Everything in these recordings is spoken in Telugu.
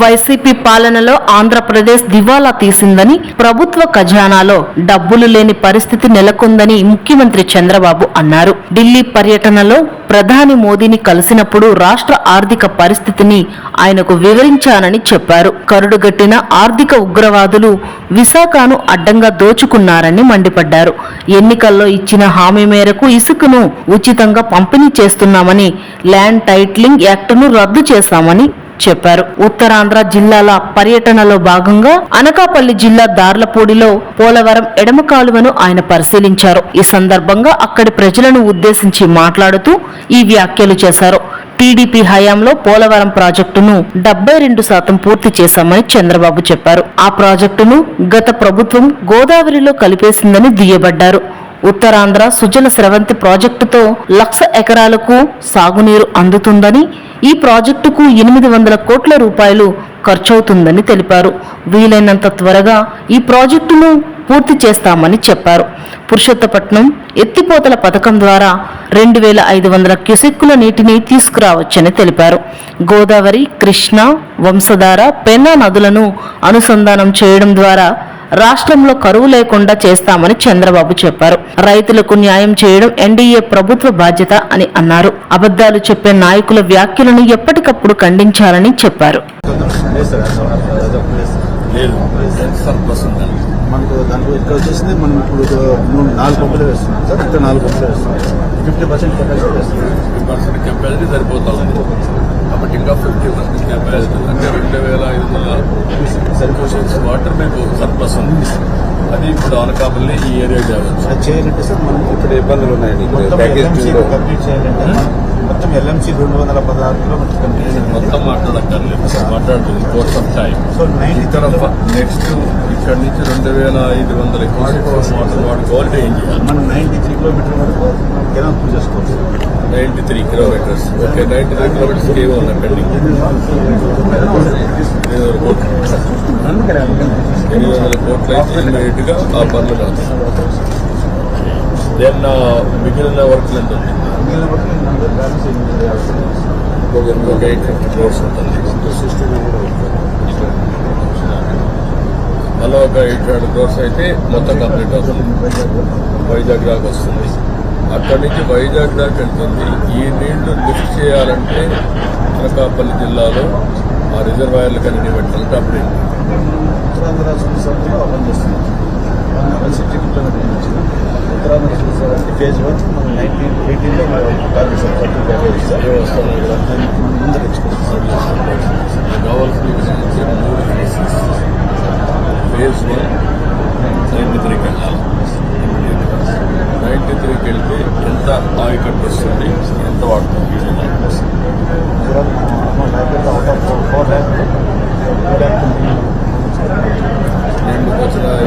వైసీపీ పాలనలో ఆంధ్రప్రదేశ్ దివాలా తీసిందని ప్రభుత్వ ఖజానాలో డబ్బులు లేని పరిస్థితి నెలకొందని ముఖ్యమంత్రి చంద్రబాబు అన్నారు. ఢిల్లీ పర్యటనలో ప్రధాని మోదీని కలిసినప్పుడు రాష్ట్ర ఆర్థిక పరిస్థితిని ఆయనకు వివరించానని చెప్పారు. కరుడుగట్టిన ఆర్థిక ఉగ్రవాదులు విశాఖను అడ్డంగా దోచుకున్నారని మండిపడ్డారు. ఎన్నికల్లో ఇచ్చిన హామీ మేరకు ఇసుకను ఉచితంగా పంపిణీ చేస్తున్నామని ల్యాండ్ టైట్లింగ్ యాక్టును రద్దు చేశామని చెప్పారు. ఉత్తరాంధ్ర జిల్లాల పర్యటనలో భాగంగా అనకాపల్లి జిల్లా దార్లపూడిలో పోలవరం ఎడమ కాలువను ఆయన పరిశీలించారు. ఈ సందర్భంగా అక్కడి ప్రజలను ఉద్దేశించి మాట్లాడుతూ ఈ వ్యాఖ్యలు చేశారు. టీడీపీ హయాంలో పోలవరం ప్రాజెక్టును డెబ్బై రెండు శాతం పూర్తి చేశామని చంద్రబాబు చెప్పారు. ఆ ప్రాజెక్టును గత ప్రభుత్వం గోదావరిలో కలిపేసిందని దుయ్యబడ్డారు. ఉత్తరాంధ్ర సుజల స్రవంతి ప్రాజెక్టుతో లక్ష ఎకరాలకు సాగునీరు అందుతుందని ఈ ప్రాజెక్టుకు ఎనిమిది వందల కోట్ల రూపాయలు ఖర్చవుతుందని తెలిపారు. వీలైనంత త్వరగా ఈ ప్రాజెక్టును పూర్తి చేస్తామని చెప్పారు. పురుషోత్తపట్నం ఎత్తిపోతల పథకం ద్వారా రెండు వేల ఐదు వందల క్యూసెక్కుల నీటిని తీసుకురావచ్చని తెలిపారు. గోదావరి కృష్ణ వంశధార పెన్నా నదులను అనుసంధానం చేయడం ద్వారా రాష్ట్రంలో కరువు లేకుండా చేస్తామని చంద్రబాబు చెప్పారు. రైతులకు న్యాయం చేయడం ఎన్డీఏ ప్రభుత్వ బాధ్యత అని అన్నారు. అబద్ధాలు చెప్పే నాయకుల వ్యాఖ్యలను ఎప్పటికప్పుడు ఖండించాలని చెప్పారు. లేదు సర్ప్లస్ ఉందండి మనకు దాంట్లో ఇక్కడ వచ్చేసింది మనం ఇప్పుడు మూడు నాలుగు పంపులు వేస్తున్నాం సార్. ఇక్కడ నాలుగు పంపులు వేస్తున్నాం. ఫిఫ్టీ పర్సెంట్ కెపాసిటీ వేస్తున్నాం. ఫిఫ్టీ పర్సెంట్ కెపాసిటీ సరిపోతా ఉంది. కాబట్టి ఇంకా ఫిఫ్టీ పర్సెంట్ కెపాసిటీ అంటే రెండు వేల ఐదు వందల వాటర్ మీకు సర్ప్లస్ ఉంది. అది ఇప్పుడు అనకాపల్లి ఈ ఏరియా కావచ్చు అది చేయాలంటే సార్ ఇక్కడ ఇబ్బందులు ఉన్నాయండి. మొత్తం ఎల్ఎంసీ టూలో. కంప్లీట్ చేయాలంటే మనం మొత్తం ఎల్ఎంసీ రెండు వందల పదహారు కిలోమీటర్స్ మొత్తం మాట్లాడక్కర్లేదు మాట్లాడుతుంది course of time so nine ఇక్కడ నెక్స్ట్ ఇక్కడ నుంచి రెండు వేల ఐదు వందల వాటర్ వాడుకోవాలంటే ఏం చేయాలి? మనం నైన్టీ త్రీ కిలోమీటర్ వరకు ninety three kilometres okay ninety three kilometres ఏమో ఉన్నాయి పెండింగ్ ఎనిమిది వందల కోట్లు ఎనిమిది వందల కోట్లు అయితే ఇమ్మీడియట్గా ఆ పనులు కాదు దెన్ uh, మిగిలిన వర్క్లు ఎంత ఉంది ఒక ఎయిట్ ఫిఫ్టీ క్రోర్స్ ఉంటుంది. మళ్ళీ ఒక ఎయిట్ హండ్రెడ్ క్రోర్స్ అయితే మొత్తం కంప్లీట్ అవుతుంది. వైజాగ్ దాకా వస్తుంది. అక్కడి నుంచి వైజాగ్ దాకా వెళ్తుంది. ఈ నీళ్ళు లిఫ్ట్ చేయాలంటే అనకాపల్లి జిల్లాలో ఆ రిజర్వాయర్లు కన్నీ పెట్టాలంటే అప్పుడు ఉత్తరాంధ్ర సిక్స్టీ కిలోమీటర్ నుంచి ఉత్తరాంధ్ర ఫేజ్ వన్ మనం నైన్టీన్ ఎయిటీన్లో థర్టీ ప్యాకేజ్ ముందు కావాల్సిన ఫేజ్ వన్ నైంటీ త్రీకి వెళ్ళాలి నైంటీ త్రీకి వెళ్తే ఎంత ఆయకట్టు వస్తుంది ఎంత వాడుతుంది అమౌంట్ అయిపోయింది out of four lakh two lakh నేను వచ్చిన ఎయిటీ పర్సెంట్ పెట్టి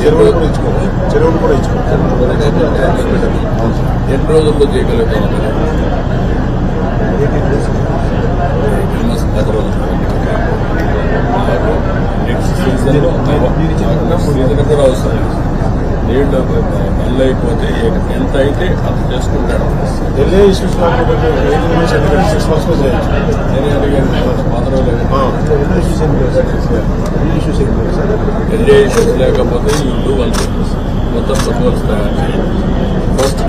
చెరువులు కూడా ఇచ్చుకోవాలి చెరువులు కూడా ఇచ్చుకోవాలి ఎన్ని రోజుల్లో చేయగలుగుతాం నెక్స్ట్ సీజన్ సీజన్ కూడా అవసరం నీళ్ళు అయిపోతే ఎంత అయితే అంత చేసుకుంటాడు. ఢిల్లీ ఇష్యూస్ సిక్స్ చేయొచ్చు నేను అడిగాను రోజులు ఎన్నో ఇష్యూస్ లేకపోతే ఇల్లు వాళ్ళు మొత్తం తయారు చేయాలి. ఫస్ట్